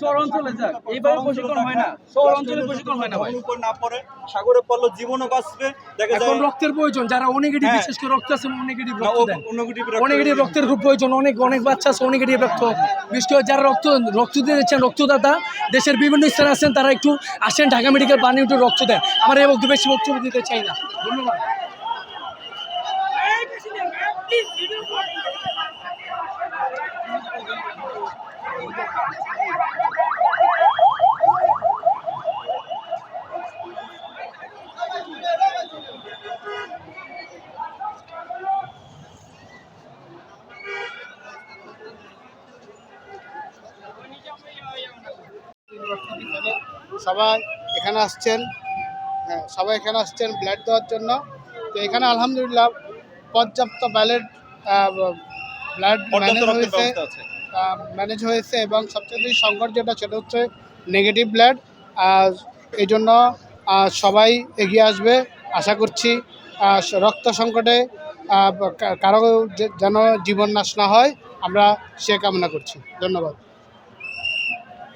শহর অঞ্চলে যাক। এইভাবে প্রশিক্ষণ হয় না। শহর অঞ্চলে প্রশিক্ষণ হয় না ভাই। উপর না পড়ে সাগরে পড়ল জীবনও বাঁচবে। দেখা এখন রক্তের প্রয়োজন যারা হ্যাঁ। বিশেষ করে রক্ত আছে রক্ত দেন রক্তের খুব প্রয়োজন অনেক অনেক বাচ্চা আছে রক্ত। বিশেষ করে যারা রক্ত রক্ত রক্তদাতা দেশের বিভিন্ন স্থানে আছেন তারা একটু আসেন ঢাকা মেডিকেল বানিয়ে একটু রক্ত দেন আমার এই বক্তব্য বেশি বক্তব্য দিতে চাই না। ধন্যবাদ। সবাই এখানে আসছেন। হ্যাঁ সবাই এখানে আসছেন ব্লাড দেওয়ার জন্য। তো এখানে আলহামদুলিল্লাহ পর্যাপ্ত ব্যালেট ব্লাড ম্যানেজ হয়েছে। ম্যানেজ হয়েছে এবং সবচেয়ে বেশি সংকট যেটা সেটা হচ্ছে নেগেটিভ ব্লাড এই জন্য সবাই এগিয়ে আসবে। আশা করছি রক্ত সংকটে কারও যেন জীবন নাশ না হয়, আমরা সে কামনা করছি। ধন্যবাদ।